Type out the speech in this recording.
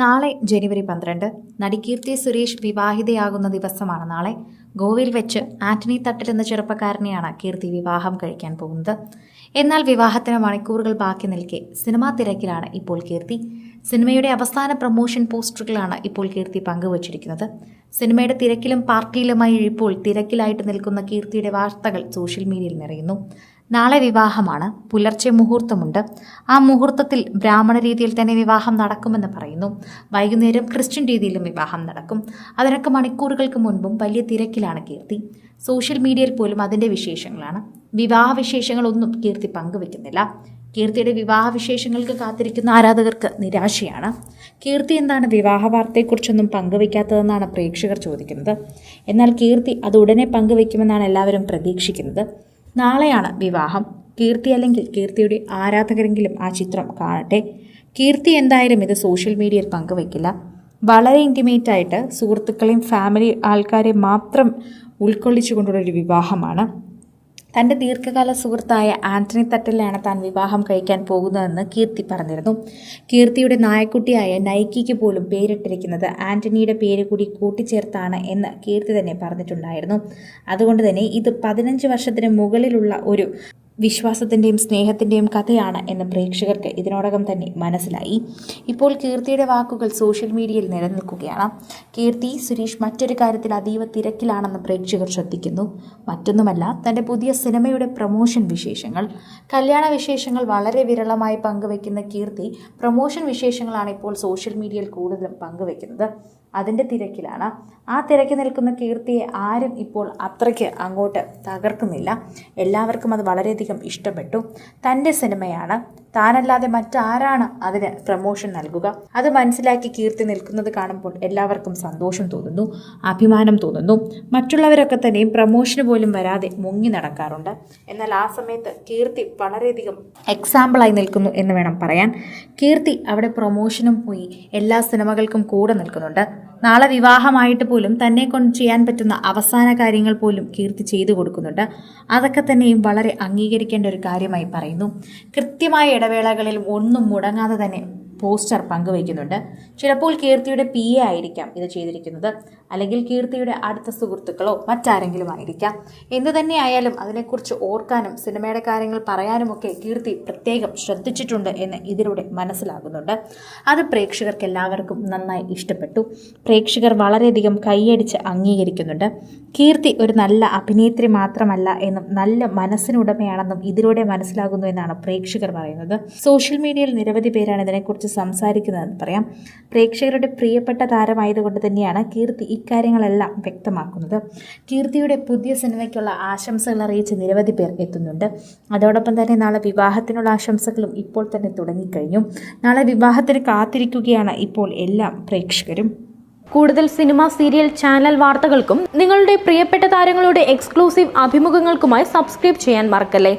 നാളെ ജനുവരി പന്ത്രണ്ട് നടി കീർത്തി സുരേഷ് വിവാഹിതയാകുന്ന ദിവസമാണ് നാളെ. ഗോവയിൽ വെച്ച് ആന്റണി തട്ടിൽ എന്ന ചെറുപ്പക്കാരനെയാണ് കീർത്തി വിവാഹം കഴിക്കാൻ പോകുന്നത്. എന്നാൽ വിവാഹത്തിന് മണിക്കൂറുകൾ ബാക്കി നിൽക്കെ സിനിമാ തിരക്കിലാണ് ഇപ്പോൾ കീർത്തി. സിനിമയുടെ അവസാന പ്രൊമോഷൻ പോസ്റ്ററുകളാണ് ഇപ്പോൾ കീർത്തി പങ്കുവച്ചിരിക്കുന്നത്. സിനിമയുടെ തിരക്കിലും പാർട്ടിയിലുമായി ഇപ്പോൾ തിരക്കിലായിട്ട് നിൽക്കുന്ന കീർത്തിയുടെ വാർത്തകൾ സോഷ്യൽ മീഡിയയിൽ നിറയുന്നു. നാളെ വിവാഹമാണ്. പുലർച്ചെ മുഹൂർത്തമുണ്ട്. ആ മുഹൂർത്തത്തിൽ ബ്രാഹ്മണ രീതിയിൽ തന്നെ വിവാഹം നടക്കുമെന്ന് പറയുന്നു. വൈകുന്നേരം ക്രിസ്ത്യൻ രീതിയിലും വിവാഹം നടക്കും. അതിനൊക്കെ മണിക്കൂറുകൾക്ക് മുൻപും വലിയ തിരക്കിലാണ് കീർത്തി. സോഷ്യൽ മീഡിയയിൽ പോലും അതിന്റെ വിശേഷങ്ങളാണ്. വിവാഹ വിശേഷങ്ങളൊന്നും കീർത്തി പങ്കുവെക്കുന്നില്ല കീർത്തിയുടെ വിവാഹ വിശേഷങ്ങൾക്ക് കാത്തിരിക്കുന്ന ആരാധകർക്ക് നിരാശയാണ്. കീർത്തി എന്താണ് വിവാഹ വാർത്തയെക്കുറിച്ചൊന്നും പങ്കുവെക്കാത്തതെന്നാണ് പ്രേക്ഷകർ ചോദിക്കുന്നത്. എന്നാൽ കീർത്തി അത് ഉടനെ പങ്കുവെക്കുമെന്നാണ് എല്ലാവരും പ്രതീക്ഷിക്കുന്നത്. നാളെയാണ് വിവാഹം. കീർത്തി അല്ലെങ്കിൽ കീർത്തിയുടെ ആരാധകരെങ്കിലും ആ ചിത്രം കാണട്ടെ. കീർത്തി എന്തായാലും ഇത് സോഷ്യൽ മീഡിയയിൽ പങ്കുവെക്കില്ല വളരെ ഇന്റിമേറ്റ് ആയിട്ട് സുഹൃത്തുക്കളെയും ഫാമിലി ആൾക്കാരെ മാത്രം ഉൾക്കൊള്ളിച്ചുകൊണ്ടുള്ള ഒരു വിവാഹമാണ്. തന്റെ ദീർഘകാല സുഹൃത്തായ ആന്റണി തട്ടിലാണ് താൻ വിവാഹം കഴിക്കാൻ പോകുന്നതെന്ന് കീർത്തി പറഞ്ഞിരുന്നു. കീർത്തിയുടെ നായക്കുട്ടിയായ നൈക്കിക്ക് പോലും പേരിട്ടിരിക്കുന്നത് ആന്റണിയുടെ പേര് കൂടി കൂട്ടിച്ചേർത്താണ് എന്ന് കീർത്തി തന്നെ പറഞ്ഞിട്ടുണ്ടായിരുന്നു. അതുകൊണ്ട് തന്നെ ഇത് പതിനഞ്ച് വർഷത്തിന് മുകളിലുള്ള ഒരു വിശ്വാസത്തിന്റെയും സ്നേഹത്തിന്റെയും കഥയാണ് എന്ന് പ്രേക്ഷകർക്ക് ഇതിനോടകം തന്നെ മനസ്സിലായി. ഇപ്പോൾ കീർത്തിയുടെ വാക്കുകൾ സോഷ്യൽ മീഡിയയിൽ നിലനിൽക്കുകയാണ്. കീർത്തി സുരേഷ് മറ്റൊരു കാര്യത്തിൽ അതീവ തിരക്കിലാണെന്ന് പ്രേക്ഷകർ ശ്രദ്ധിക്കുന്നു. മറ്റൊന്നുമല്ല തന്റെ പുതിയ സിനിമയുടെ പ്രൊമോഷൻ വിശേഷങ്ങൾ. കല്യാണ വിശേഷങ്ങൾ വളരെ വിരളമായി പങ്കുവയ്ക്കുന്ന കീർത്തി പ്രൊമോഷൻ വിശേഷങ്ങളാണ് ഇപ്പോൾ സോഷ്യൽ മീഡിയയിൽ കൂടുതലും പങ്കുവെക്കുന്നത് അതിന്റെ തിരക്കിലാണ്. ആ തിരക്കി നിൽക്കുന്ന കീർത്തിയെ ആരും ഇപ്പോൾ അത്രയ്ക്ക് അങ്ങോട്ട് തകർക്കുന്നില്ല. എല്ലാവർക്കും അത് വളരെയധികം ഇഷ്ടപ്പെട്ടു. തന്റെ സിനിമയാണ് താനല്ലാതെ മറ്റാരാണ് അതിന് പ്രമോഷൻ നൽകുക? അത് മനസ്സിലാക്കി കീർത്തി നിൽക്കുന്നത് കാണുമ്പോൾ എല്ലാവർക്കും സന്തോഷം തോന്നുന്നു അഭിമാനം തോന്നുന്നു. മറ്റുള്ളവരൊക്കെ തന്നെയും പ്രമോഷന് പോലും വരാതെ മുങ്ങി നടക്കാറുണ്ട്. എന്നാൽ ആ സമയത്ത് കീർത്തി വളരെയധികം എക്സാമ്പിളായി നിൽക്കുന്നു എന്ന് വേണം പറയാൻ. കീർത്തി അവിടെ പ്രൊമോഷനും പോയി എല്ലാ സിനിമകൾക്കും കൂടെ നിൽക്കുന്നുണ്ട്. നാളെ വിവാഹമായിട്ട് പോലും തന്നെ കൊണ്ട് ചെയ്യാൻ പറ്റുന്ന അവസാന കാര്യങ്ങൾ പോലും കീർത്തി ചെയ്തു കൊടുക്കുന്നുണ്ട്. അതൊക്കെ തന്നെയും വളരെ അംഗീകരിക്കേണ്ട ഒരു കാര്യമായി പറയുന്നു. കൃത്യമായ ഇടവേളകളിൽ ഒന്നും മുടങ്ങാതെ തന്നെ പോസ്റ്റർ പങ്കുവയ്ക്കുന്നുണ്ട്. ചിലപ്പോൾ കീർത്തിയുടെ പി എ ആയിരിക്കാം ഇത് ചെയ്തിരിക്കുന്നത്. അല്ലെങ്കിൽ കീർത്തിയുടെ അടുത്ത സുഹൃത്തുക്കളോ മറ്റാരെങ്കിലും ആയിരിക്കാം. എന്തു തന്നെയായാലും അതിനെക്കുറിച്ച് ഓർക്കാനും സിനിമയുടെ കാര്യങ്ങൾ പറയാനുമൊക്കെ കീർത്തി പ്രത്യേകം ശ്രദ്ധിച്ചിട്ടുണ്ട് എന്ന് ഇതിലൂടെ മനസ്സിലാകുന്നുണ്ട്. അത് പ്രേക്ഷകർക്ക് എല്ലാവർക്കും നന്നായി ഇഷ്ടപ്പെട്ടു. പ്രേക്ഷകർ വളരെയധികം കൈയടിച്ച് അംഗീകരിക്കുന്നുണ്ട്. കീർത്തി ഒരു നല്ല അഭിനേത്രി മാത്രമല്ല എന്നും നല്ല മനസ്സിനുടമയാണെന്നും ഇതിലൂടെ മനസ്സിലാകുന്നു എന്നാണ് പ്രേക്ഷകർ പറയുന്നത്. സോഷ്യൽ മീഡിയയിൽ നിരവധി പേരാണ് ഇതിനെക്കുറിച്ച് സംസാരിക്കുന്നതെന്ന് പറയാം. പ്രേക്ഷകരുടെ പ്രിയപ്പെട്ട താരമായതുകൊണ്ട് തന്നെയാണ് കീർത്തി ഇക്കാര്യങ്ങളെല്ലാം വ്യക്തമാക്കുന്നത്. കീർത്തിയുടെ പുതിയ സിനിമയ്ക്കുള്ള ആശംസകൾ അറിയിച്ച് നിരവധി പേർ എത്തുന്നുണ്ട്. അതോടൊപ്പം തന്നെ നാളെ വിവാഹത്തിനുള്ള ആശംസകളും ഇപ്പോൾ തന്നെ തുടങ്ങിക്കഴിഞ്ഞു. നാളെ വിവാഹത്തിന് കാത്തിരിക്കുകയാണ് ഇപ്പോൾ എല്ലാ പ്രേക്ഷകരും. കൂടുതൽ സിനിമ സീരിയൽ ചാനൽ വാർത്തകൾക്കും നിങ്ങളുടെ പ്രിയപ്പെട്ട താരങ്ങളുടെ എക്സ്ക്ലൂസീവ് അഭിമുഖങ്ങൾക്കുമായി സബ്സ്ക്രൈബ് ചെയ്യാൻ മറക്കല്ലേ?